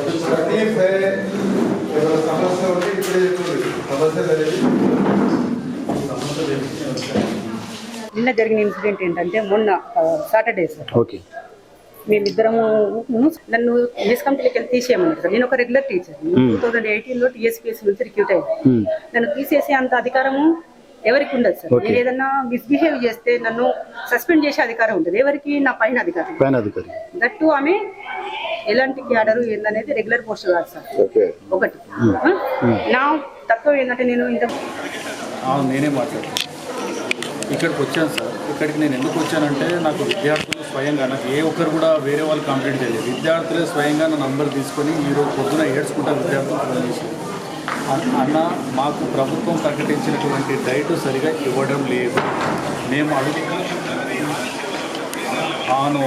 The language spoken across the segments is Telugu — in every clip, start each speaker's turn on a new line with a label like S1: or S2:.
S1: తక్లీఫ్ है ఏదైనా సమస్య ఉంటే ఇప్పుడే చెప్పండి సమస్య అనేది
S2: నిన్న జరిగిన ఇన్సిడెంట్ ఏంటంటే మొన్న సాటర్డే సార్.
S3: ఓకే.
S2: మేమిద్దరము నన్ను టీఎస్ కంపెనీకి వెళ్ళి తీసేయమన్నారు సార్. నేను ఒక రెగ్యులర్ టీచర్. టూ థౌసండ్ ఎయిటీన్లో టీఎస్పీఎస్ నుంచి రిక్రూట్ అయ్యాను నన్ను తీసేసే అంత అధికారము ఎవరికి ఉండదు సార్. నేను ఏదన్నా మిస్బిహేవ్ చేస్తే నన్ను సస్పెండ్ చేసే అధికారం ఉంటుంది ఎవరికి? నా పైన అధికారి. దట్టు ఆమె ఎలాంటి క్యాడరు ఏందనేది రెగ్యులర్ పోస్ట్ కాదు సార్.
S1: ఓకే.
S2: ఒకటి? నా తత్వం ఏంటంటే నేను ఇంత
S4: అవును నేనే మాట్లాడాను ఇక్కడికి వచ్చాను సార్. ఇక్కడికి నేను ఎందుకు వచ్చానంటే నాకు విద్యార్థులు స్వయంగా నాకు ఏ ఒక్కరు కూడా వేరే వాళ్ళు కంప్లైంట్ చేయలేదు. విద్యార్థులే స్వయంగా నా నంబర్ తీసుకొని ఈరోజు పొద్దున ఏడ్చుకుంటా విద్యార్థులు ఫోన్ చేసి అన్న- అన్న మాకు ప్రభుత్వం ప్రకటించినటువంటి డైట్ సరిగా ఇవ్వడం లేదు. మేము అడుగు అవును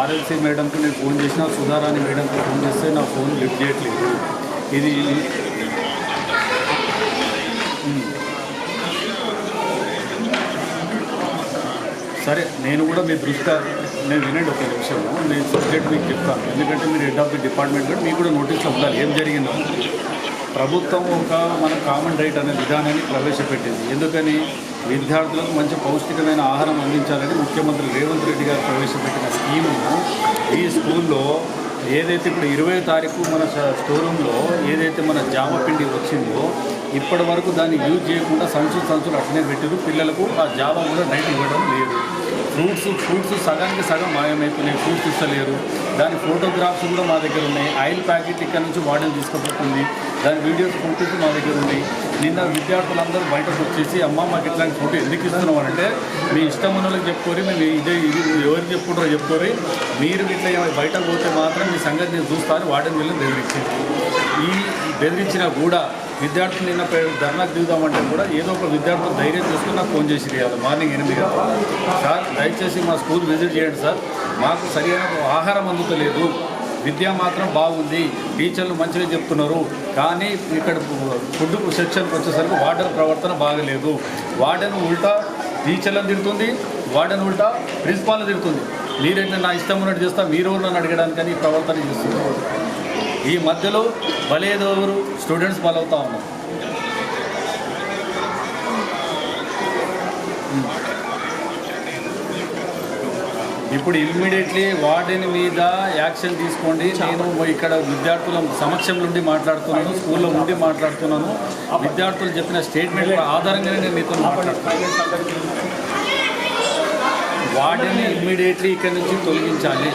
S4: ఆర్ఎల్సీ మేడంకి నేను ఫోన్ చేసిన సుధారాణి మేడంకి ఫోన్ చేస్తే నా ఫోన్ లిఫ్ట్ చేయట్లేదు. ఇది సరే నేను కూడా మీ దృష్ట్యా నేను వినండి ఒక నిమిషం. నేను సబ్జెక్ట్ మీకు చెప్తాను. ఎందుకంటే మీరు హెడ్ ఆఫ్ ది డిపార్ట్మెంట్ కూడా మీకు కూడా నోటీస్ ఉండాలి ఏం జరిగిందో. ప్రభుత్వం ఒక మన కామన్ డైట్ అనే విధానాన్ని ప్రవేశపెట్టింది. ఎందుకని? విద్యార్థులకు మంచి పౌష్టికమైన ఆహారం అందించాలని ముఖ్యమంత్రి రేవంత్ రెడ్డి గారు ప్రవేశపెట్టిన స్కీమును ఈ స్కూల్లో ఏదైతే ఇప్పుడు ఇరవై తారీఖు మన స్టోర్ రూమ్లో ఏదైతే మన జామ పిండి వచ్చిందో ఇప్పటి వరకు దాన్ని యూజ్ చేయకుండా సంచులు సంచులు అట్లనే పెట్టారు పిల్లలకు ఆ జామ కూడా నైట్ ఇవ్వడం లేదు. ఫ్రూట్స్ ఫ్రూట్స్ సగానికి సగం మాయమైపోయినాయి. ఫ్రూట్స్ ఇస్తలేరు. దాని ఫోటోగ్రాఫ్స్ కూడా మా దగ్గర ఉన్నాయి. ఆయిల్ ప్యాకెట్ ఇక్కడ నుంచి వాడని తీసుకుపోతుంది. దాని వీడియోస్ ఫోటోస్ మా దగ్గర ఉన్నాయి. నిన్న విద్యార్థులందరూ బయటకు వచ్చేసి అమ్మ మాకు ఇట్లాంటి ఫోటో ఎందుకు ఇస్తున్నాం అంటే మీ ఇష్టం ఉన్న వాళ్ళకి చెప్పుకోరి మేము ఇదే ఇది ఎవరు చెప్పుకుంటారో చెప్పుకోరి మీరు ఇట్లా ఏమైనా బయటకు పోతే మాత్రం మీ సంగతి నేను చూస్తాను వాటిని వెళ్ళి బెదిరించింది ఈ బెదిరించినా కూడా విద్యార్థులు నిన్న ధర్నాకు దిగుదామంటే కూడా ఏదో ఒక విద్యార్థులు ధైర్యం చేసుకుని నాకు ఫోన్ చేసి ఇవాళ మార్నింగ్ ఎనిమిది గంటలకు. సార్ దయచేసి మా స్కూల్ విజిట్ చేయండి సార్. మాకు సరైన ఆహారం అందుతలేదు. విద్య మాత్రం బాగుంది. టీచర్లు మంచిగా చెప్తున్నారు. కానీ ఇక్కడ ఫుడ్ సెక్షన్కి వచ్చేసరికి వార్డెన్ ప్రవర్తన బాగలేదు. వార్డెన్ ఉల్టా టీచర్లను తిడుతుంది వార్డెన్ ఉల్టా ప్రిన్సిపాల్ని తిడుతుంది. మీరైతే నా ఇష్టం ఉన్నట్టు చేస్తా మీరు నన్ను అడగడానికని ప్రవర్తన చేస్తున్నారు. ఈ మధ్యలో బలేదోరు స్టూడెంట్స్ బలవుతూ ఉన్నారు. ఇప్పుడు ఇమ్మీడియట్లీ వార్డెన్ మీద యాక్షన్ తీసుకోండి. నేను ఇక్కడ విద్యార్థుల సమక్షం నుండి మాట్లాడుతున్నాను స్కూల్లో ఉండి మాట్లాడుతున్నాను. విద్యార్థులు చెప్పిన స్టేట్మెంట్ ఆధారంగానే నేను మీతో మాట్లాడుతున్నాను. వార్డెన్ ఇమ్మీడియట్లీ ఇక్కడ నుంచి తొలగించాలి.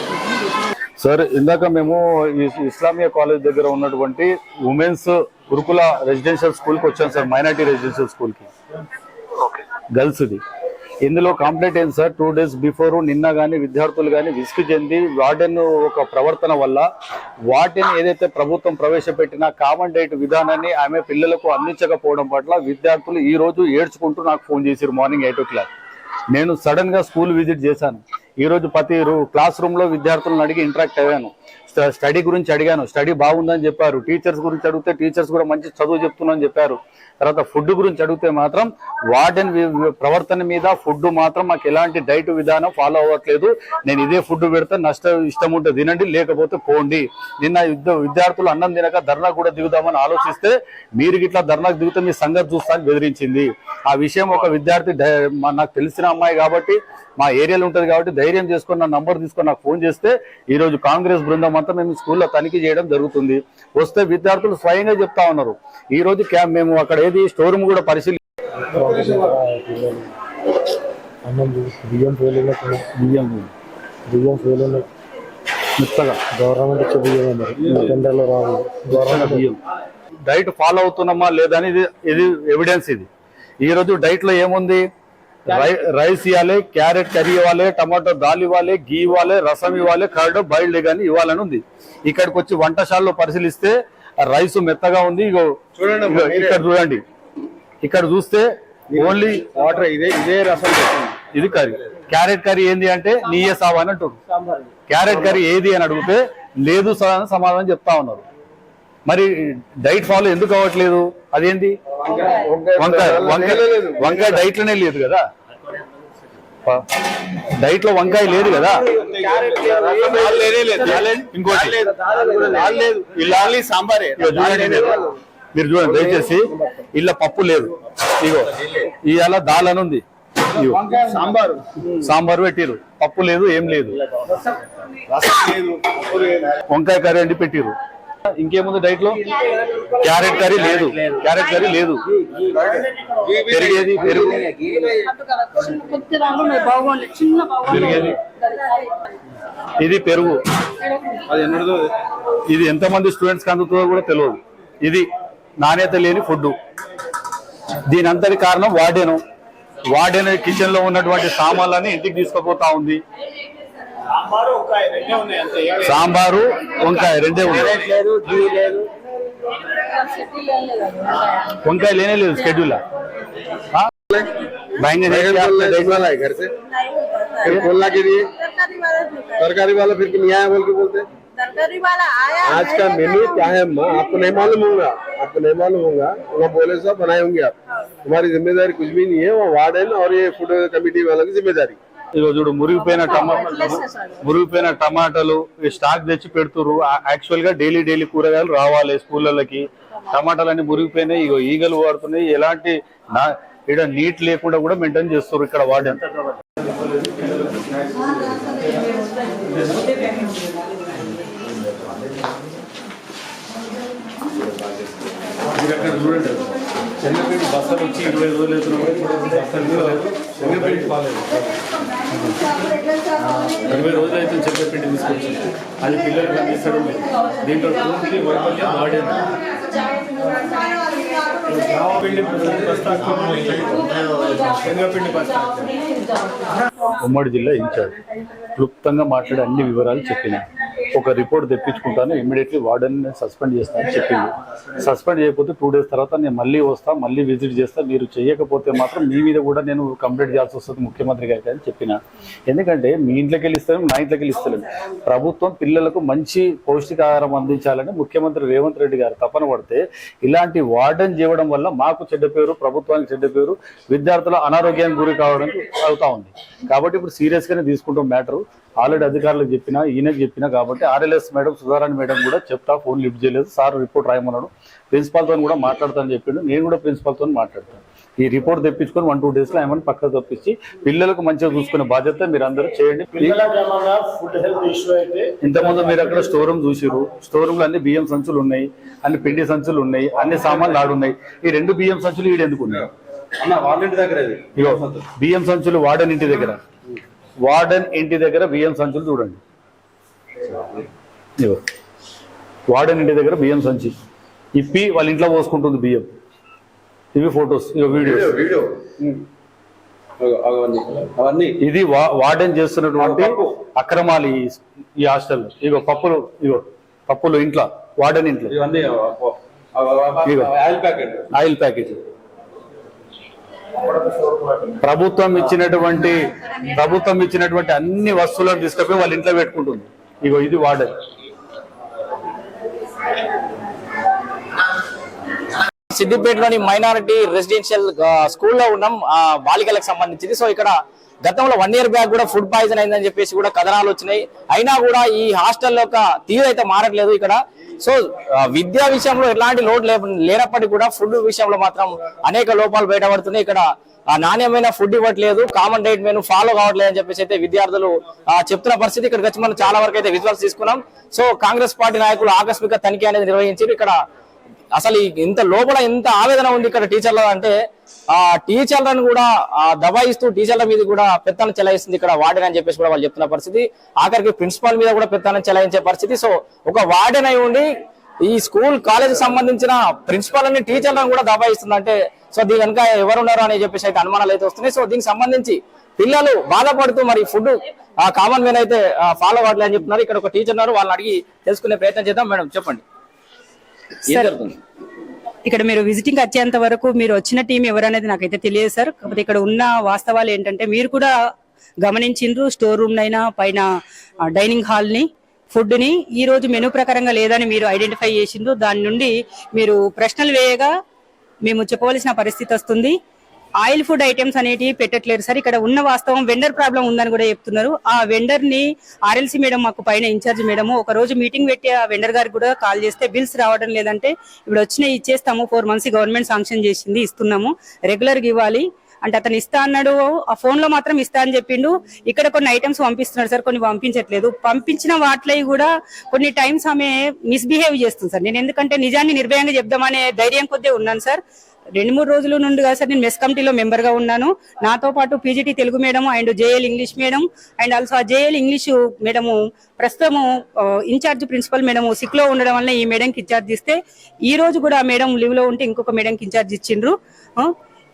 S3: సార్ ఇందాక మేము ఈ ఇస్లామియా కాలేజ్ దగ్గర ఉన్నటువంటి ఉమెన్స్ గురుకుల రెసిడెన్షియల్ స్కూల్కి వచ్చాం సార్ మైనార్టీ రెసిడెన్షియల్ స్కూల్కి. గర్ల్స్ది. ఇందులో కంప్లైంట్ అయింది సార్? టూ డేస్ బిఫోర్ నిన్న కానీ విద్యార్థులు కానీ విసుగు చెంది వార్డెన్ ఒక ప్రవర్తన వల్ల వాటిని ఏదైతే ప్రభుత్వం ప్రవేశపెట్టిన కామన్ డైట్ విధానాన్ని ఆమె పిల్లలకు అందించకపోవడం పట్ల విద్యార్థులు ఈ రోజు ఏడ్చుకుంటూ నాకు ఫోన్ చేశారు మార్నింగ్ ఎయిట్ ఓ క్లాక్ నేను సడన్గా స్కూల్ విజిట్ చేశాను. ఈ రోజు ప్రతి క్లాస్ రూమ్లో విద్యార్థులను అడిగి ఇంటరాక్ట్ అయ్యాను. స్టడీ గురించి అడిగాను. స్టడీ బాగుందని చెప్పారు. టీచర్స్ గురించి అడిగితే టీచర్స్ కూడా మంచి చదువు చెప్తున్నారని చెప్పారు. తర్వాత ఫుడ్ గురించి అడిగితే మాత్రం వార్డెన్ ప్రవర్తన మీద ఫుడ్ మాత్రం మాకు ఎలాంటి డైట్ విధానం ఫాలో అవ్వట్లేదు. నేను ఇదే ఫుడ్ పెడితే నష్టం ఇష్టం ఉంటే తినండి లేకపోతే పోండి. నిన్న విద్యార్థులు అన్నం తినక ధర్నా కూడా దిగుదామని ఆలోచిస్తే మీరు ఇట్లా ధర్నాకు దిగితే మీ సంగతి చూస్తాను బెదిరించింది. ఆ విషయం ఒక విద్యార్థి మా- నాకు తెలిసిన అమ్మాయి కాబట్టి మా ఏరియాలో ఉంటుంది కాబట్టి ధైర్యం చేసుకొని నా నంబర్ తీసుకొని నాకు ఫోన్ చేస్తే ఈ రోజు కాంగ్రెస్ బృందం అంతా మేము స్కూల్లో తనిఖీ చేయడం జరుగుతుంది. వస్తే విద్యార్థులు స్వయంగా చెప్తా ఉన్నారు. ఈ రోజు క్యా- మేము అక్కడ ఏది స్టోర్ రూమ్ కూడా పరిశీలి
S5: బియ్యం
S3: బియ్యం.
S5: బియ్యం ఫెయిల్ అయిన
S3: మెత్తగా.
S5: గవర్నమెంట్ ఇచ్చే బియ్యం మరి టెండర్లో రావు. గవర్నమెంట్
S3: బియ్యం. డైట్ ఫాలో అవుతున్నామా లేదని ఇది ఇది ఎవిడెన్స్ ఇది. ఈ రోజు డైట్లో ఏముంది? రైస్ ఇవ్వాలి క్యారెట్ కర్రీ ఇవ్వాలి టమాటో దాల్ ఇవ్వాలి గీ ఇవ్వాలి రసం ఇవ్వాలి కర్డ్ బాయిల్డ్ కానీ ఇవ్వాలని ఉంది. ఇక్కడికి వచ్చి వంటశాలలో పరిశీలిస్తే రైస్ మెత్తగా ఉంది. ఇగో
S1: చూడండి
S3: ఇక్కడ చూడండి. ఇక్కడ చూస్తే ఓన్లీ
S1: వాటర్ ఇదే ఇదే రసం.
S3: ఇది కర్రీ. క్యారెట్ కర్రీ ఏంది అంటే నీయే సావా అని అంటారు క్యారెట్ కర్రీ ఏది అని అడిగితే లేదు సార్ అని సమాధానం చెప్తా ఉన్నారు. మరి డైట్ ఫాలో ఎందుకు అవ్వట్లేదు? అదేంటి? వంకాయ. వంకాయ వంకాయ డైట్లోనే లేదు. కదా? డైట్లో వంకాయ లేదు కదా.
S4: ఇంకోటి. ఇలా సాంబారే. మీరు. మీరు చూడండి దయచేసి ఇలా పప్పు లేదు. ఇగో ఇవాళ దాల్ అని ఉంది. ఇగో. సాంబారు. సాంబారు పెట్టిరు. పప్పు లేదు ఏం లేదు. వంకాయ కర్రీ అండి పెట్టిరు. ఇంకేముంది డైట్లో? క్యారెట్ కర్రీ లేదు. క్యారెట్ కర్రీ లేదు. పెరిగేది పెరుగు. పెరిగేది. ఇది పెరుగు. ఇది ఎంతమంది స్టూడెంట్స్కి అందుతుందో కూడా తెలియదు. ఇది నాణ్యత లేని ఫుడ్ దీని అంతటి కారణం వాడేను వాడేను కిచెన్లో ఉన్నటువంటి సామాన్లన్నీ ఇంటికి తీసుకుపోతా ఉంది. సాంబారు వంకాయ రెండే ఉన్నాయి వంకాయ లేనే లేదు షెడ్యూల్
S3: देख वाला है घर से फिर बोलना के लिए सरकारी वाला फिर नहीं आया बोल के बोलते
S6: तरकारी वाला आया
S3: आज का मेन्यू क्या है अम्मा आपको नहीं मालूम होगा आपको नहीं मालूम होगा वहाँ बोले सब बनाए होंगे आप तुम्हारी जिम्मेदारी कुछ भी नहीं है वो वार्डन और ये फूड कमेटी वालों की जिम्मेदारी
S4: ఇదిగో చూడు మురిగిపోయిన టమాటా మురిగిపోయిన టమాటాలు ఈ స్టాక్ తెచ్చి పెడుతురు యాక్చువల్గా డైలీ డైలీ కూరగాయలు రావాలి స్కూళ్ళకి. టమాటాలన్నీ మురిగిపోయినాయి ఇగో ఈగలు వాడుతున్నాయి. ఎలాంటి ఇక్కడ నీట్ లేకుండా కూడా మెయింటైన్ చేస్తారు ఇక్కడ
S5: అక్కడ చూడండి. శనగపిండి బస్సులు వచ్చి ఇరవై రోజులు అవుతున్నా కూడా బస్సలు శనగపిండి బాగాలేదు ఇరవై రోజులు అయితే శనగపిండి తీసుకొచ్చి. అది పిల్లలు అందిస్తడం దీంట్లో పూర్తి వైఫల్యం వాడేది.
S4: ఉమ్మడి జిల్లా ఇన్ఛార్జ్. క్లుప్తంగా మాట్లాడే అన్ని వివరాలు చెప్పిన. ఒక రిపోర్ట్ తెప్పించుకుంటాను ఇమ్మీడియట్లీ వార్డెన్ సస్పెండ్ చేస్తానని చెప్పింది. సస్పెండ్ చేయకపోతే టూ డేస్ తర్వాత నేను మళ్ళీ వస్తా మళ్ళీ విజిట్ చేస్తా. మీరు చేయకపోతే మాత్రం మీ మీద కూడా నేను కంప్లైంట్ చేయాల్సి వస్తుంది ముఖ్యమంత్రి గారికి అని చెప్పిన. ఎందుకంటే మీ ఇంట్లోకి వెళ్ళి ఇస్తాను నా ఇంట్లోకి వెళ్ళి ప్రభుత్వం పిల్లలకు మంచి పౌష్టికాహారం అందించాలని ముఖ్యమంత్రి రేవంత్ రెడ్డి గారు తపన పడితే ఇలాంటి వార్డెన్ చేయడం వల్ల మాకు చెడ్డ పేరు ప్రభుత్వానికి చెడ్డ పేరు విద్యార్థుల అనారోగ్యానికి గురి కావడానికి అవుతా ఉంది. కాబట్టి ఇప్పుడు సీరియస్ గానే తీసుకుంటాం మ్యాటర్ ఆల్రెడీ అధికారులకు చెప్పినా ఈయనకు చెప్పినా కాబట్టి ఆర్ఎల్ఎస్ మేడం సుధారాణి మేడం కూడా చెప్తా ఫోన్ లిఫ్ట్ చేయలేదు. సార్ రిపోర్ట్ రాయమన్నాడు. ప్రిన్సిపాల్తో కూడా మాట్లాడతానని చెప్పిండు. నేను కూడా ప్రిన్సిపాల్తో మాట్లాడతాను. ఈ రిపోర్ట్ తెప్పించుకొని వన్ టూ డేస్లో ఏమైనా పక్కకు తప్పించి పిల్లలకు మంచిగా చూసుకునే బాధ్యత మీరు అందరూ చేయండి ఇంతకుముందు మీరు అక్కడ స్టోర్ రూమ్ చూసిరు స్టోర్ రూమ్లో అన్ని బియ్యం సంచులు ఉన్నాయి అన్ని పిండి సంచులు ఉన్నాయి అన్ని సామాన్లు ఆడున్నాయి. ఈ రెండు బియ్యం సంచులు ఈడు ఎందుకు ఉన్నాయి? బియ్యం సంచులు వార్డెన్ ఇంటి దగ్గర. వార్డెన్ ఇంటి దగ్గర బియ్యం సంచులు చూడండి. ఇగో. వార్డెన్ ఇంటి దగ్గర బియ్యం సంచి. ఇప్పి వాళ్ళ ఇంట్లో పోసుకుంటుంది బియ్యం. ఇవి ఫొటోస్ ఇగో వీడియోస్.
S3: వీడియో అవన్నీ.
S4: ఇది వార్డెన్ చేస్తున్నటువంటి అక్రమాలు ఈ హాస్టల్లో ఇగో పప్పులు ఇగో పప్పులు ఇంట్లో వార్డెన్ ఇంట్లో.
S3: ఇవన్నీ. Oil packet.
S4: ఆయిల్ ప్యాకేజ్ ప్రభుత్వం ఇచ్చినటువంటి ప్రభుత్వం ఇచ్చినటువంటి అన్ని వస్తువులను తీసుకపోయి వాళ్ళ ఇంట్లో పెట్టుకుంటుంది. ఇగో ఇది వార్డెన్.
S7: సిద్దిపేటలోని మైనారిటీ రెసిడెన్షియల్ స్కూల్లో ఉన్నాం ఆ, బాలికలకు సంబంధించింది. సో ఇక్కడ గతంలో వన్ ఇయర్ బ్యాక్ కూడా ఫుడ్ పాయిజన్ అయిందని చెప్పేసి కూడా కథనాలు వచ్చినాయి. అయినా కూడా ఈ హాస్టల్ ఒక తీరు అయితే మారట్లేదు ఇక్కడ. సో విద్యా విషయంలో ఎలాంటి లోటు లేనప్పటికీ కూడా ఫుడ్ విషయంలో మాత్రం అనేక లోపాలు బయటపడుతున్నాయి. ఇక్కడ నాణ్యమైన ఫుడ్ ఇవ్వట్లేదు కామన్ డైట్ మేము ఫాలో కావట్లేదు అని చెప్పేసి అయితే విద్యార్థులు చెప్తున్న పరిస్థితి ఇక్కడికి వచ్చి మనం చాలా వరకు అయితే విజువల్స్ తీసుకున్నాం. సో కాంగ్రెస్ పార్టీ నాయకులు ఆకస్మిక తనిఖీ అనేది నిర్వహించారు. ఇక్కడ అసలు ఇంత లోపల ఎంత ఆవేదన ఉంది ఇక్కడ టీచర్ల అంటే ఆ టీచర్లను కూడా ఆ దబాయిస్తూ టీచర్ల మీద కూడా పెత్తనం చెలాయిస్తుంది ఇక్కడ వార్డెన్ అని చెప్పేసి కూడా వాళ్ళు చెప్తున్న పరిస్థితి. ఆఖరికి ప్రిన్సిపాల్ మీద కూడా పెత్తనం చెలాయించే పరిస్థితి. సో ఒక వార్డెన్ అయి ఉండి ఈ స్కూల్ కాలేజ్ సంబంధించిన ప్రిన్సిపాల్ అని టీచర్లను కూడా దబాయిస్తుంది అంటే సో దీని వెనక ఎవరున్నారు అని చెప్పేసి అయితే అనుమానాలు అయితే వస్తున్నాయి. సో దీనికి సంబంధించి పిల్లలు బాధపడుతూ మరి ఫుడ్ కామన్ మెన్ అయితే ఫాలో అవ్వట్లేదు అని చెప్తున్నారు. ఇక్కడ ఒక టీచర్ ఉన్నారు. వాళ్ళని అడిగి తెలుసుకునే ప్రయత్నం చేద్దాం. మేడం చెప్పండి.
S2: ఇక్కడ మీరు విజిటింగ్ వచ్చేంత వరకు మీరు వచ్చిన టీం ఎవరనేది నాకైతే తెలియదు సార్. కాకపోతే ఇక్కడ ఉన్న వాస్తవాలు ఏంటంటే మీరు కూడా గమనించిండ్రు స్టోర్ రూమ్ అయినా పైన డైనింగ్ హాల్ని ఫుడ్ని. ఈ రోజు మెనూ ప్రకారంగా లేదని మీరు ఐడెంటిఫై చేసిండ్రు. దాని నుండి మీరు ప్రశ్నలు వేయగా మేము చెప్పవలసిన పరిస్థితి వస్తుంది. ఆయిల్ ఫుడ్ ఐటమ్స్ అనేటివి పెట్టట్లేరు సార్. ఇక్కడ ఉన్న వాస్తవం వెండర్ ప్రాబ్లం ఉందని కూడా చెప్తున్నారు. ఆ వెండర్ని ఆర్ఎల్సీ మేడం మాకు పైన ఇన్ఛార్జ్ మేడం ఒక రోజు మీటింగ్ పెట్టి ఆ వెండర్ గారికి కూడా కాల్ చేస్తే బిల్స్ రావడం లేదంటే ఇప్పుడు వచ్చినా ఇచ్చేస్తాము. ఫోర్ మంత్స్ గవర్నమెంట్ శాంక్షన్ చేసింది ఇస్తున్నాము. రెగ్యులర్గా ఇవ్వాలి. అంటే అతను ఇస్తా అన్నాడు. ఆ ఫోన్లో మాత్రం ఇస్తా అని చెప్పిండు. ఇక్కడ కొన్ని ఐటమ్స్ పంపిస్తున్నాడు సార్ కొన్ని పంపించట్లేదు. పంపించిన వాటిలో కూడా కొన్ని టైమ్స్ ఆమె మిస్బిహేవ్ చేస్తుంది సార్. నేను ఎందుకంటే నిజాన్ని నిర్భయంగా చెప్దామనే ధైర్యం కొద్దే ఉన్నాను సార్. రెండు మూడు రోజుల నుండి కదా సార్ నేను మెస్ కమిటీలో మెంబర్గా ఉన్నాను. నాతో పాటు PGT Telugu madam and JL English madam and also ఆ జేఎల్ ఇంగ్లీష్ మేడము ప్రస్తుతము ఇన్ఛార్జ్ ప్రిన్సిపల్ మేడం సిక్లో ఉండడం వల్ల ఈ మేడంకి ఇన్ఛార్జ్ ఇస్తే ఈ రోజు కూడా ఆ మేడం లీవ్లో ఉంటే ఇంకొక మేడంకి ఇన్ఛార్జ్ ఇచ్చిండ్రు.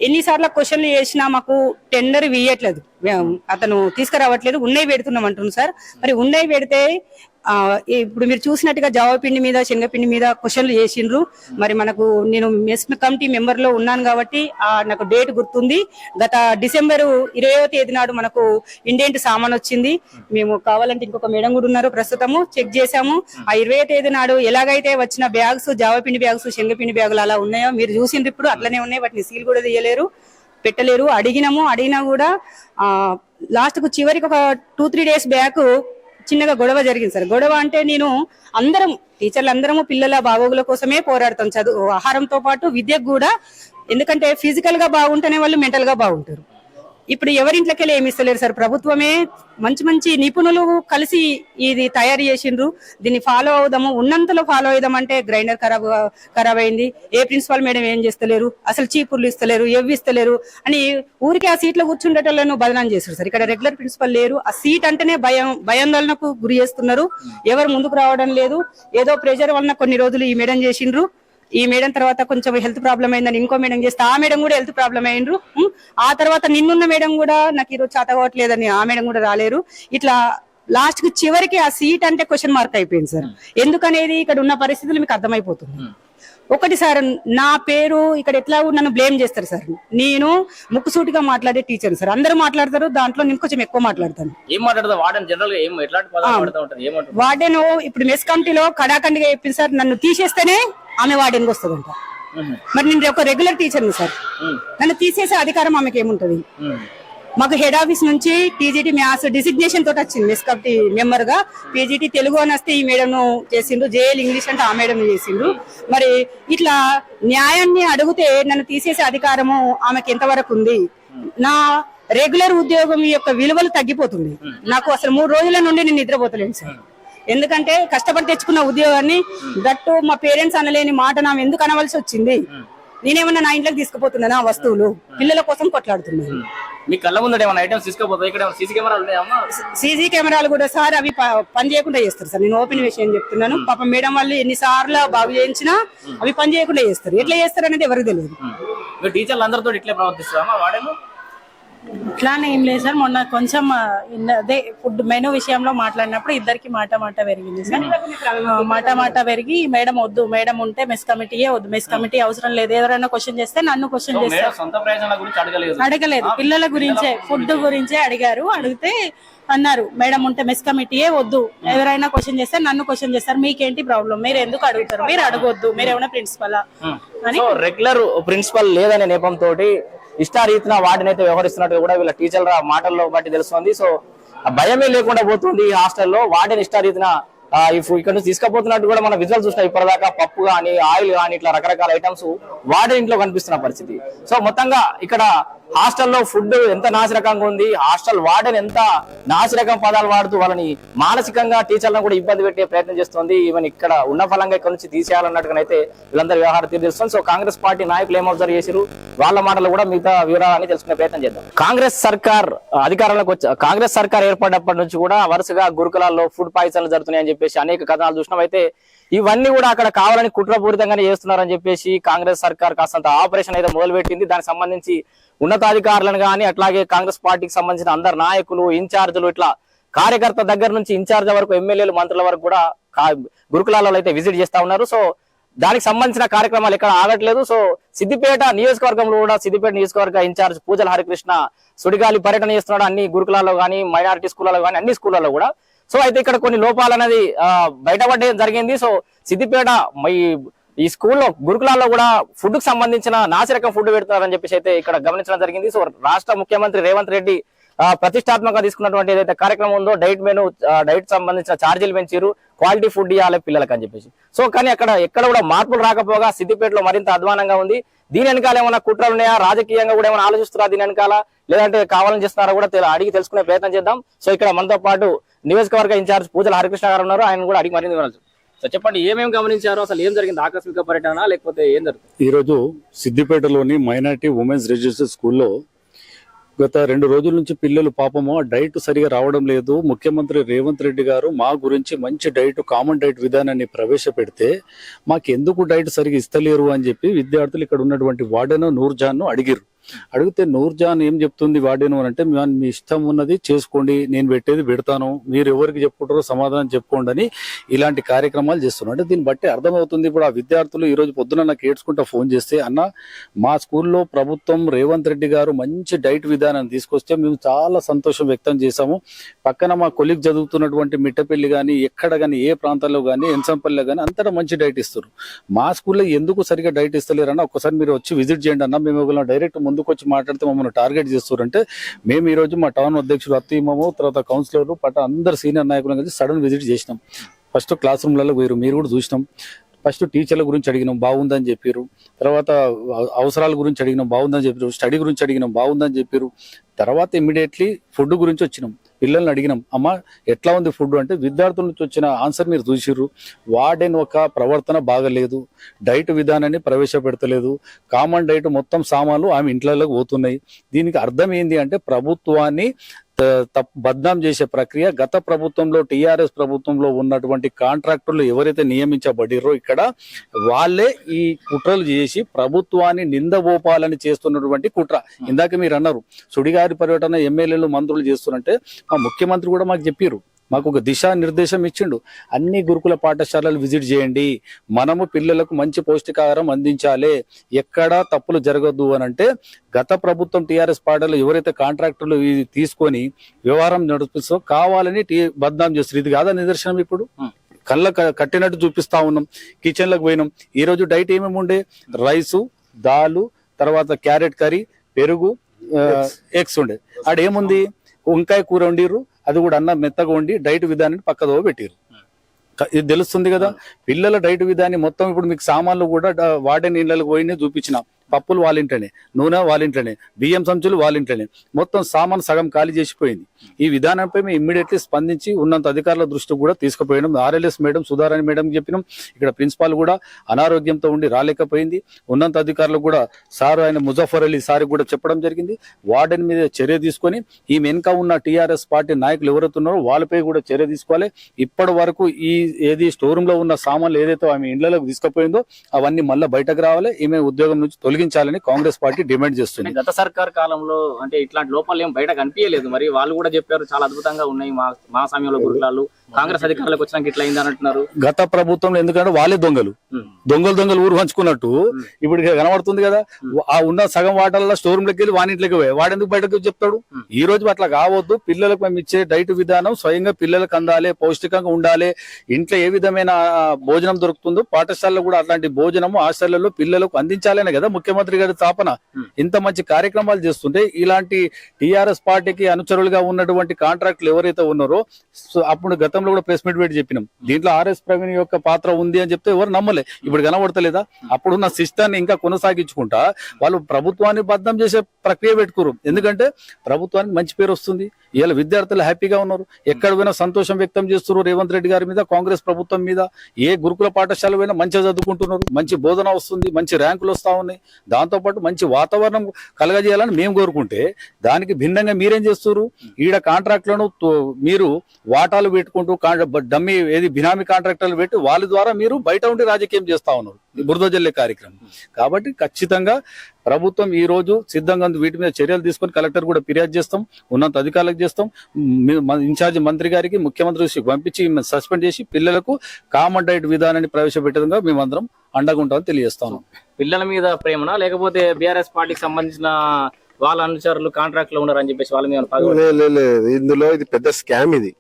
S2: ఎన్నిసార్లు క్వశ్చన్లు చేసినా మాకు టెండర్ వేయట్లేదు అతను తీసుకురావట్లేదు ఉన్నవి పెడుతున్నాం అంటున్నాను సార్. మరి ఉన్నవి పెడితే ఇప్పుడు మీరు చూసినట్టుగా జవాబిండి మీద శనగపిండి మీద క్వశ్చన్లు చేసిండ్రు. మరి మనకు నేను మెస్ కమిటీ మెంబర్లో ఉన్నాను కాబట్టి ఆ నాకు డేట్ గుర్తుంది. గత డిసెంబర్ ఇరవయో తేదీ నాడు మనకు ఇండియన్ సామాన్ వచ్చింది. మేము కావాలంటే ఇంకొక మేడం కూడా ఉన్నారు. ప్రస్తుతము చెక్ చేశాము. ఆ ఇరవై తేదీ నాడు ఎలాగైతే వచ్చిన బ్యాగ్స్ జావపిండి బ్యాగ్స్ శనగపిండి బ్యాగులు అలా ఉన్నాయో మీరు చూసిండ్రు ఇప్పుడు అట్లనే ఉన్నాయి. వాటిని సీల్ కూడా తీయలేరు. పెట్టలేరు. అడిగినాము. అడిగినా కూడా లాస్ట్కు చివరికి ఒక టూ త్రీ డేస్ బ్యాక్ చిన్నగా గొడవ జరిగింది సార్. గొడవ అంటే నేను అందరం టీచర్లు అందరము పిల్లల బాగోగుల కోసమే పోరాడతాం చదువు ఆహారంతో పాటు విద్యకు కూడా. ఎందుకంటే ఫిజికల్గా బాగుంటేనే వాళ్ళు మెంటల్గా బాగుంటారు. ఇప్పుడు ఎవరింట్లోకెళ్ళి ఏమి ఇస్తలేరు సార్? ప్రభుత్వమే మంచి మంచి నిపుణులు కలిసి ఇది తయారు చేసిండ్రు. దీన్ని ఫాలో అవుదాము. ఉన్నంతలో ఫాలో అవుదాం అంటే గ్రైండర్ ఖరాబ్ ఖరాబ్ అయింది. ఏ ప్రిన్సిపాల్ మేడం ఏం చేస్తలేరు? అసలు చీపుర్లు ఇస్తలేరు ఎవ్వి ఇస్తలేరు అని ఊరికి ఆ సీట్లో కూర్చుండేటోళ్ళను బదనాం చేస్తారు సార్. ఇక్కడ రెగ్యులర్ ప్రిన్సిపల్ లేరు. ఆ సీట్ అంటేనే భయం భయాందోళనకు గురి చేస్తున్నారు. ఎవరు ముందుకు రావడం లేదు. ఏదో ప్రెషర్ వలన కొన్ని రోజులు ఈ మేడం చేసిండ్రు. ఈ మేడం తర్వాత కొంచెం హెల్త్ ప్రాబ్లం అయిందని ఇంకో మేడం చేస్తే ఆ మేడం కూడా హెల్త్ ప్రాబ్లం అయిండ్రు. ఉం? ఆ తర్వాత నిన్నున్న మేడం కూడా నాకు ఈరోజు చేత కావట్లేదని ఆ మేడం కూడా రాలేరు. ఇట్లా లాస్ట్కి చివరికి ఆ సీట్ అంటే క్వశ్చన్ మార్క్ అయిపోయింది సార్. ఎందుకనేది ఇక్కడ ఉన్న పరిస్థితులు మీకు అర్థమైపోతుంది. ఒకటి సార్ నా పేరు ఇక్కడ ఎట్లా నన్ను బ్లేమ్ చేస్తారు సార్. నేను ముక్కుసూటిగా మాట్లాడే టీచర్ సార్. అందరూ మాట్లాడతారు దాంట్లో నేను కొంచెం ఎక్కువ మాట్లాడతాను. వార్డెన్ ఇప్పుడు మెస్ కమిటీలో కడాకండిగా చెప్పింది సార్. నన్ను తీసేస్తేనే ఆమె వార్డెన్కి వస్తుందంట. మరి నేను ఒక రెగ్యులర్ టీచర్ని సార్. నన్ను తీసేసే అధికారం ఆమెకి ఏముంటది? మాకు హెడ్ ఆఫీస్ నుంచి టీజీటీ మ్యాథ్స్ డిసిగ్నేషన్ తోటి వచ్చింది మెస్ కమిటీ మెంబర్గా పీజీటీ తెలుగు అని వస్తే ఈ మేడం చేసిండు జేఎల్ ఇంగ్లీష్ అంటే ఆ మేడం చేసిండు మరి ఇట్లా న్యాయాన్ని అడిగితే నన్ను తీసేసే అధికారము ఆమెకి ఎంతవరకు ఉంది? నా రెగ్యులర్ ఉద్యోగం యొక్క విలువలు తగ్గిపోతుంది. నాకు అసలు మూడు రోజుల నుండి నేను నిద్రపోతలేను సార్. ఎందుకంటే కష్టపడి తెచ్చుకున్న ఉద్యోగాన్ని దట్టు మా పేరెంట్స్ అనలేని మాట నా ఎందుకు అనవలసి వచ్చింది? నేనేమన్నా నా ఇంట్లోకి తీసుకుపోతున్నానా ఆ వస్తువులు? పిల్లల కోసం కొట్లాడుతున్నాను.
S7: మీ కళ్ళ ముందట ఏమైనా ఐటమ్స్ తీసుకోపోతే ఇక్కడ సీసీ కెమెరాలు ఉన్నాయమ్మా
S2: సీసీ కెమెరాలు కూడా సార్ అవి పని చేయకుండా చేస్తారు సార్. నేను ఓపెన్ విషయం చెప్తున్నాను. పాపం మేడం వాళ్ళు ఎన్నిసార్లు బాగు చేయించినా అవి పని చేయకుండా చేస్తారు. ఎట్లా చేస్తారు అనేది ఎవరికి తెలియదు.
S7: టీచర్లు అందరితో ఇట్లే ప్రవర్తిస్తామా వాడేమో?
S6: ఇట్లానే ఏం లేదు సార్. మొన్న కొంచెం అదే ఫుడ్ మెనూ విషయంలో మాట్లాడినప్పుడు ఇద్దరికి మాట మాట పెరిగింది సార్. మాట మాట పెరిగి మేడం వద్దు మేడం ఉంటే మెస్ కమిటీయే వద్దు మెస్ కమిటీ అవసరం లేదు. ఎవరైనా క్వశ్చన్ చేస్తే నన్ను క్వశ్చన్ చేస్తారు.
S7: అడగలేదు.
S6: పిల్లల గురించే ఫుడ్ గురించే అడిగారు. అడిగితే అన్నారు. మేడం ఉంటే మెస్ కమిటీయే వద్దు. ఎవరైనా క్వశ్చన్ చేస్తే నన్ను క్వశ్చన్ చేస్తారు. మీకేంటి ప్రాబ్లం? మీరు ఎందుకు అడుగుతారు? మీరు అడగొద్దు. మీరు ఏమైనా ప్రిన్సిపలా? అని.
S7: రెగ్యులర్ ప్రిన్సిపల్ లేదనే నేపంతో ఇష్టారీతిన వాటిని అయితే వ్యవహరిస్తున్నట్టు కూడా వీళ్ళ టీచర్ల మాటల్లో బట్టి తెలుస్తుంది. సో భయమే లేకుండా పోతుంది ఈ హాస్టల్లో. వాటిని ఇష్టారీతిన ఇక్కడ నుంచి తీసుకుపోతున్నట్టు కూడా మనం విజువల్ చూసినా. ఇప్పటిదాకా పప్పు కానీ ఆయిల్ కానీ ఇట్లా రకరకాల ఐటమ్స్ వాడే ఇంట్లో కనిపిస్తున్న పరిస్థితి. సో మొత్తంగా ఇక్కడ హాస్టల్లో ఫుడ్ ఎంత నాసిరకంగా ఉంది హాస్టల్ వార్డెన్ ఎంత నాసిరకం పదాలు వాడుతూ వాళ్ళని మానసికంగా టీచర్లను కూడా ఇబ్బంది పెట్టే ప్రయత్నం చేస్తుంది. ఈవెన్ ఇక్కడ ఉన్న ఫలంగా ఇక్కడ నుంచి తీసేయాలన్నట్టుగానైతే వీళ్ళందరూ వ్యవహారం తీరుస్తుంది సో కాంగ్రెస్ పార్టీ నాయకులు ఏం అబ్జర్వ్ చేశారు వాళ్ళ మాటలు కూడా మిగతా వివరాలని తెలుసుకునే ప్రయత్నం చేద్దాం. కాంగ్రెస్ సర్కార్ అధికారంలోకి వచ్చి కాంగ్రెస్ సర్కార్ ఏర్పడినప్పటి నుంచి కూడా వరుసగా గురుకులాల్లో ఫుడ్ పాయిజన్లు జరుగుతున్నాయని చెప్పేసి అనేక కథనాలు చూసినాం. అయితే ఇవన్నీ కూడా అక్కడ కావాలని కుట్రపూరితంగానే చేస్తున్నారని చెప్పేసి కాంగ్రెస్ సర్కార్ కాస్తంత ఆపరేషన్ అయితే మొదలుపెట్టింది. దానికి సంబంధించి ఉన్నతాధికారులను కానీ అట్లాగే కాంగ్రెస్ పార్టీకి సంబంధించిన అందరు నాయకులు ఇన్ఛార్జీలు ఇట్లా కార్యకర్త దగ్గర నుంచి ఇన్ఛార్జ్ వరకు ఎమ్మెల్యేలు మంత్రుల వరకు కూడా గురుకులాలలో అయితే విజిట్ చేస్తా ఉన్నారు. సో దానికి సంబంధించిన కార్యక్రమాలు ఎక్కడ ఆగట్లేదు. సో సిద్దిపేట నియోజకవర్గంలో కూడా సిద్దిపేట నియోజకవర్గ ఇన్ఛార్జ్ పూజల హరికృష్ణ సుడిగాలి పర్యటన చేస్తున్నాడు. అన్ని గురుకులాల్లో కానీ మైనారిటీ స్కూళ్ళలో కానీ అన్ని స్కూళ్ళలో కూడా. సో అయితే ఇక్కడ కొన్ని లోపాలు అనేది బయటపడడం జరిగింది. సో సిద్దిపేట ఈ ఈ స్కూల్లో గురుకులాల్లో కూడా ఫుడ్కు సంబంధించిన నాసిరకం ఫుడ్ పెడుతున్నారని చెప్పేసి అయితే ఇక్కడ గమనించడం జరిగింది. సో రాష్ట్ర ముఖ్యమంత్రి రేవంత్ రెడ్డి ప్రతిష్టాత్మకంగా తీసుకున్నటువంటి ఏదైతే కార్యక్రమం ఉందో డైట్ మెను డైట్ సంబంధించిన ఛార్జీలు పెంచారు క్వాలిటీ ఫుడ్ ఇవ్వాలి పిల్లలకు అని చెప్పేసి. సో కానీ అక్కడ ఎక్కడ కూడా మార్పులు రాకపోగా సిద్దిపేటలో మరింత అధ్వానంగా ఉంది. దీని వెనకాల ఏమైనా కుట్రలు ఉన్నాయా? రాజకీయంగా కూడా ఏమైనా ఆలోచిస్తున్నారా దీని వెనకాల? లేదంటే కావాలని చేస్తున్నారా కూడా అడిగి తెలుసుకునే ప్రయత్నం చేద్దాం. సో ఇక్కడ మనతో పాటు నియోజకవర్గ ఇన్ఛార్జ్ పూజల హరికృష్ణ గారు ఉన్నారు. ఆయన కూడా అడిగి మరింది వినాలి సో చెప్పండి ఏమేమి గమనించారు? అసలు ఏం జరిగింది? ఆకస్మిక పర్యటన లేకపోతే ఏం జరుగుతుంది?
S4: ఈరోజు సిద్దిపేటలోని మైనార్టీ ఉమెన్స్ రెసిడెన్షియల్ స్కూల్లో గత రెండు రోజుల నుంచి పిల్లలు పాపము డైట్ సరిగా రావడం లేదు. ముఖ్యమంత్రి రేవంత్ రెడ్డి గారు మా గురించి మంచి డైట్ కామన్ డైట్ విధానాన్ని ప్రవేశపెడితే మాకు ఎందుకు డైట్ సరిగా ఇస్తలేరు అని చెప్పి విద్యార్థులు ఇక్కడ ఉన్నటువంటి వార్డెన్ నూర్జాన్ అడిగిరు అడిగితే నూర్జాన్ ఏం చెప్తుంది వాడేను అని అంటే "మీ- మీ ఇష్టం ఉన్నది చేసుకోండి నేను పెట్టేది పెడతాను మీరు ఎవరికి చెప్పుకుంటారో సమాధానం చెప్పుకోండి అని ఇలాంటి కార్యక్రమాలు చేస్తున్నారు. అంటే దీన్ని బట్టి అర్థమవుతుంది ఇప్పుడు ఆ విద్యార్థులు ఈ రోజు పొద్దున నాకు ఏడ్చుకుంటా ఫోన్ చేస్తే అన్న మా స్కూల్లో ప్రభుత్వం రేవంత్ రెడ్డి గారు మంచి డైట్ విధానాన్ని తీసుకొస్తే మేము చాలా సంతోషం వ్యక్తం చేశాము. పక్కన మా కొలిగ్ చదువుతున్నటువంటి మిట్టపల్లి కానీ ఎక్కడ కానీ ఏ ప్రాంతాల్లో కానీ ఎన్సంపల్లిలో కానీ అంతటా మంచి డైట్ ఇస్తారు. మా స్కూల్లో ఎందుకు సరిగా డైట్ ఇస్తలేరన్న ఒక్కసారి మీరు వచ్చి విజిట్ చేయండి అన్న మేము డైరెక్ట్ ముందు ముందుకు వచ్చి మాట్లాడితే మమ్మల్ని టార్గెట్ చేస్తారంటే మేము ఈ రోజు మా టౌన్ అధ్యక్షుడు అత్తీమము తర్వాత కౌన్సిలర్ పట్ట అందరు సీనియర్ నాయకులను కలిసి సడన్ విజిట్ చేసినాం. ఫస్ట్ క్లాస్ రూమ్లలో పోయారు మీరు కూడా చూసినాం. ఫస్ట్ టీచర్ల గురించి అడిగినాం బాగుందని చెప్పారు తర్వాత అవసరాల గురించి అడిగినాం బాగుందని చెప్పారు స్టడీ గురించి అడిగినాం బాగుందని చెప్పారు తర్వాత ఇమ్మీడియట్లీ ఫుడ్ గురించి వచ్చినాం. పిల్లల్ని అడిగినాం అమ్మ ఎట్లా ఉంది ఫుడ్? అంటే విద్యార్థుల నుంచి వచ్చిన ఆన్సర్ మీరు చూసిర్రు. వార్డెన్ ఒక ప్రవర్తన బాగలేదు డైట్ విధానాన్ని ప్రవేశపెడతలేదు. కామన్ డైట్ మొత్తం సామాన్లు ఆమె ఇంట్లోకి పోతున్నాయి. దీనికి అర్థం ఏంది అంటే ప్రభుత్వాన్ని బద్నాం చేసే ప్రక్రియ గత ప్రభుత్వంలో టిఆర్ఎస్ ప్రభుత్వంలో ఉన్నటువంటి కాంట్రాక్టర్లు ఎవరైతే నియమించబడిరో ఇక్కడ వాళ్ళే ఈ కుట్రలు చేసి ప్రభుత్వాన్ని నిందబోపాలని చేస్తున్నటువంటి కుట్ర. ఇందాక మీరు అన్నారు సుడిగారి పర్యటన ఎమ్మెల్యేలు మంత్రులు చేస్తున్నట్టే మా ముఖ్యమంత్రి కూడా మాకు చెప్పారు మాకు ఒక దిశా నిర్దేశం ఇచ్చిండు. అన్ని గురుకుల పాఠశాలలు విజిట్ చేయండి. మనము పిల్లలకు మంచి పౌష్టికాహారం అందించాలి. ఎక్కడా తప్పులు జరగద్దు అని అంటే గత ప్రభుత్వం టిఆర్ఎస్ పార్టీలు ఎవరైతే కాంట్రాక్టర్లు ఇది తీసుకొని వ్యవహారం నడిపిస్తో కావాలని టీ బద్నాం చేస్తారు. ఇది కాదా నిదర్శనం ఇప్పుడు? కళ్ళ కట్టినట్టు చూపిస్తా ఉన్నాం. కిచెన్లకు పోయినాం. ఈ రోజు డైట్ ఏమేమి ఉండే? రైసు దాలు తర్వాత క్యారెట్ కర్రీ పెరుగు ఎగ్స్. ఉండే. ఆడ ఏముంది? వంకాయ కూర వండిర్రు. అది కూడా అన్నం మెత్తగా వండి డైట్ విధానాన్ని పక్కదో పెట్టిర్రు క- ఇది తెలుస్తుంది కదా? పిల్లల డైట్ విధాన్ని మొత్తం ఇప్పుడు మీకు సామాన్లు కూడా వాడే నీళ్ళకి పోయి చూపించిన. పప్పులు వాళ్ళ ఇంట్లోనే నూనె వాళ్ళ ఇంట్లోనే బియ్యం సంచులు వాళ్ళ ఇంట్లోనే. మొత్తం సామాన్ సగం ఖాళీ చేసిపోయింది. ఈ విధానంపై మేము ఇమ్మీడియట్లీ స్పందించి ఉన్నంత అధికారుల దృష్టి కూడా తీసుకుపోయినాం. ఆర్ఎల్ఎస్ మేడం సుధారాణి మేడం చెప్పినాం. ఇక్కడ ప్రిన్సిపాల్ కూడా అనారోగ్యంతో ఉండి రాలేకపోయింది. ఉన్నంత అధికారులు కూడా సార్ ఆయన ముజఫర్ అలీ సార్ కూడా చెప్పడం జరిగింది. వార్డెన్ మీద చర్య తీసుకొని ఈ వెనుక ఉన్న టీఆర్ఎస్ పార్టీ నాయకులు ఎవరైతున్నారో వాళ్ళపై కూడా చర్య తీసుకోవాలి. ఇప్పటి వరకు ఈ ఏది స్టోర్ రూమ్లో ఉన్న సామాన్లు ఏదైతే ఆమె ఇండ్లలోకి తీసుకుపోయిందో అవన్నీ మళ్ళీ బయటకు రావాలి. ఈమె ఉద్యోగం నుంచి తొలగించాలని కాంగ్రెస్ పార్టీ డిమాండ్ చేస్తుంది.
S7: గత సర్కార్ కాలంలో అంటే ఇట్లాంటి లోపాలు ఏం బయట కనిపించలేదు మరి వాళ్ళు కూడా చెప్పారు చాలా అద్భుతంగా ఉన్నాయి మా మా సమయంలో గురుకులాలు. కాంగ్రెస్ అధికారులకు వచ్చినాక ఇట్లా అయింది అంటున్నారు.
S4: గత ప్రభుత్వంలో ఎందుకంటే వాళ్ళే దొంగలు. దొంగలు దొంగలు ఊరు పంచుకున్నట్టు ఇప్పుడు కనబడుతుంది కదా ఆ ఉన్న సగం వాటల్లో స్టోర్ రూమ్ లకి వెళ్ళి వానింట్లోకి పోయి. వాడెందుకు బయటకు చెప్తాడు? ఈ రోజు అట్లా కావద్దు. పిల్లలకు మేము ఇచ్చే డైట్ విధానం స్వయంగా పిల్లలకు అందాలి పౌష్టికంగా ఉండాలి. ఇంట్లో ఏ విధమైన భోజనం దొరుకుతుందో పాఠశాలలో కూడా అట్లాంటి భోజనము హాస్టళ్ళలో పిల్లలకు అందించాలనే కదా ముఖ్యమంత్రి గారి తాపన ఇంత మంచి కార్యక్రమాలు చేస్తుంటే ఇలాంటి టిఆర్ఎస్ పార్టీకి అనుచరులుగా ఉన్నటువంటి కాంట్రాక్టులు ఎవరైతే ఉన్నారో అప్పుడు గతంలో కూడా ప్రెస్ మీట్ పెట్టి చెప్పినాం. దీంట్లో ఆర్ఎస్ ప్రవీణ్ యొక్క పాత్ర ఉంది అని చెప్తే ఎవరు నమ్మలే. ఇప్పుడు కనబడతలేదా? అప్పుడున్న సిస్టాన్ని ఇంకా కొనసాగించుకుంటా వాళ్ళు ప్రభుత్వాన్ని బద్దం చేసే ప్రక్రియ పెట్టుకోరు. ఎందుకంటే ప్రభుత్వానికి మంచి పేరు వస్తుంది. ఇవాళ విద్యార్థులు హ్యాపీగా ఉన్నారు. ఎక్కడ పోయినా సంతోషం వ్యక్తం చేస్తున్నారు రేవంత్ రెడ్డి గారి మీద కాంగ్రెస్ ప్రభుత్వం మీద. ఏ గురుకుల పాఠశాల పోయినా మంచిగా చదువుకుంటున్నారు. మంచి బోధన వస్తుంది మంచి ర్యాంకులు వస్తా ఉన్నాయి. దాంతోపాటు మంచి వాతావరణం కలగజేయాలని మేము కోరుకుంటే దానికి భిన్నంగా మీరేం చేస్తున్నారు? ఈడ కాంట్రాక్ట్లను మీరు వాటాలు పెట్టుకుంటూ కా- డమ్మీ ఏది బినామీ కాంట్రాక్టర్లు పెట్టి వాళ్ళ ద్వారా మీరు బయట ఉండి రాజకీయం చేస్తా ఉన్నారు ఈ బురద జల్లే కార్యక్రమం. కాబట్టి ఖచ్చితంగా ప్రభుత్వం ఈ రోజు సిద్ధంగా వీటి మీద చర్యలు తీసుకొని కలెక్టర్ కూడా ఫిర్యాదు చేస్తాం ఉన్నంత అధికారులకు చేస్తాం. మీ- ఇన్ఛార్జ్ మంత్రి గారికి ముఖ్యమంత్రి పంపించి సస్పెండ్ చేసి పిల్లలకు కామన్ డైట్ విధానాన్ని ప్రవేశపెట్టడంగా మేమందరం అండగా ఉంటామని తెలియజేస్తాను
S7: పిల్లల మీద ప్రేమనా? లేకపోతే బీఆర్ఎస్ పార్టీకి సంబంధించిన వాళ్ళ అనుచరులు కాంట్రాక్ట్లో ఉన్నారని చెప్పేసి వాళ్ళ మీద
S3: లేదు ఇందులో ఇది పెద్ద స్కామ్ ఇది.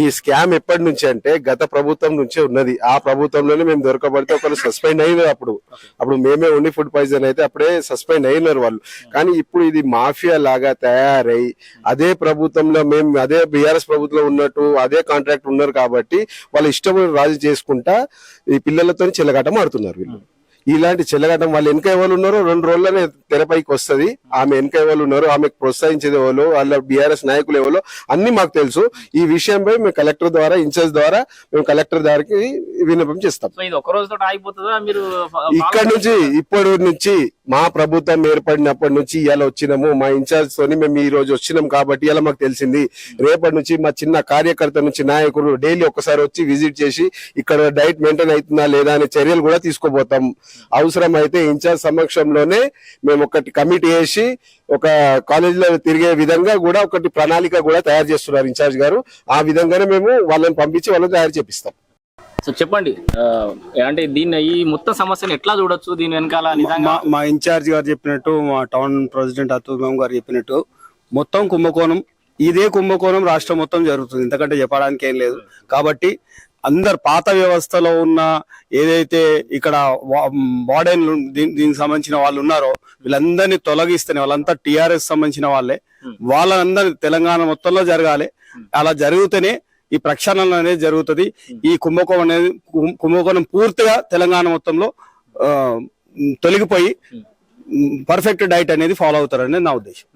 S3: ఈ స్కామ్ ఎప్పటి నుంచి అంటే గత ప్రభుత్వం నుంచే ఉన్నది. ఆ ప్రభుత్వంలోనే మేము దొరకబడితే ఒకరు సస్పెండ్ అయినారు అప్పుడు. అప్పుడు మేమే ఉండి ఫుడ్ పాయిజన్ అయితే అప్పుడే సస్పెండ్ అయినారు వాళ్ళు. కానీ ఇప్పుడు ఇది మాఫియా లాగా తయారై అదే ప్రభుత్వంలో మేము అదే బీఆర్ఎస్ ప్రభుత్వంలో ఉన్నట్టు అదే కాంట్రాక్ట్ ఉన్నారు కాబట్టి వాళ్ళు ఇష్టం రాజు చేసుకుంటా ఈ పిల్లలతో చెలగాటం ఆడుతున్నారు వీళ్ళు. ఇలాంటి చెల్లగటం వాళ్ళు వెనక ఎవరు ఉన్నారో రెండు రోజుల్లోనే తెరపైకి వస్తది. ఆమె వెనక ఎవరు ఉన్నారో ఆమెకు ప్రోత్సహించేది ఎవరో వాళ్ళ బీఆర్ఎస్ నాయకులు ఎవరో అన్ని మాకు తెలుసు. ఈ విషయంపై మేము కలెక్టర్ ద్వారా ఇన్ఛార్జ్ ద్వారా మేము కలెక్టర్ దారికి విన్నపం చేస్తాం. ఇక్కడ నుంచి ఇప్పటి నుంచి మా ప్రభుత్వం ఏర్పడినప్పటి నుంచి ఇలా వచ్చినాము. మా ఇన్ఛార్జ్ తోని మేము ఈ రోజు వచ్చినాం కాబట్టి ఇలా మాకు తెలిసింది. రేపటి నుంచి మా చిన్న కార్యకర్త నుంచి నాయకుడు డైలీ ఒక్కసారి వచ్చి విజిట్ చేసి ఇక్కడ డైట్ మెయింటైన్ అవుతుందా లేదా అనే చర్యలు కూడా తీసుకోబోతాం. అవసరం అయితే ఇన్ఛార్జ్ సమక్షంలోనే మేము ఒకటి కమిటీ వేసి ఒక కాలేజీలో తిరిగే విధంగా కూడా ఒకటి ప్రణాళిక కూడా తయారు చేస్తున్నారు ఇన్ఛార్జ్ గారు. ఆ విధంగానే మేము వాళ్ళని పంపించి వాళ్ళని తయారు చేపిస్తాం.
S7: సో చెప్పండి అంటే దీన్ని ఈ మొత్తం సమస్యను ఎట్లా చూడొచ్చు? దీని వెనకాల నిజంగా
S1: మా మా ఇన్ఛార్జ్ గారు చెప్పినట్టు మా టౌన్ ప్రెసిడెంట్ అతుల్ మేం గారు చెప్పినట్టు మొత్తం కుంభకోణం ఇదే కుంభకోణం రాష్ట్రం మొత్తం జరుగుతుంది. ఇంతకంటే చెప్పడానికి ఏం లేదు. కాబట్టి అందరు పాత వ్యవస్థలో ఉన్న ఏదైతే ఇక్కడ వార్డెన్ దీనికి సంబంధించిన వాళ్ళు ఉన్నారో వీళ్ళందరినీ తొలగిస్తేనే వాళ్ళంతా టిఆర్ఎస్ సంబంధించిన వాళ్ళే. వాళ్ళందరి తెలంగాణ మొత్తంలో జరగాలి. అలా జరిగితేనే ఈ ప్రక్షాళన అనేది జరుగుతుంది. ఈ కుంభకోణం అనేది కుంభ- కుంభకోణం పూర్తిగా తెలంగాణ మొత్తంలో తొలగిపోయి పర్ఫెక్ట్ డైట్ అనేది ఫాలో అవుతారనేది నా ఉద్దేశం.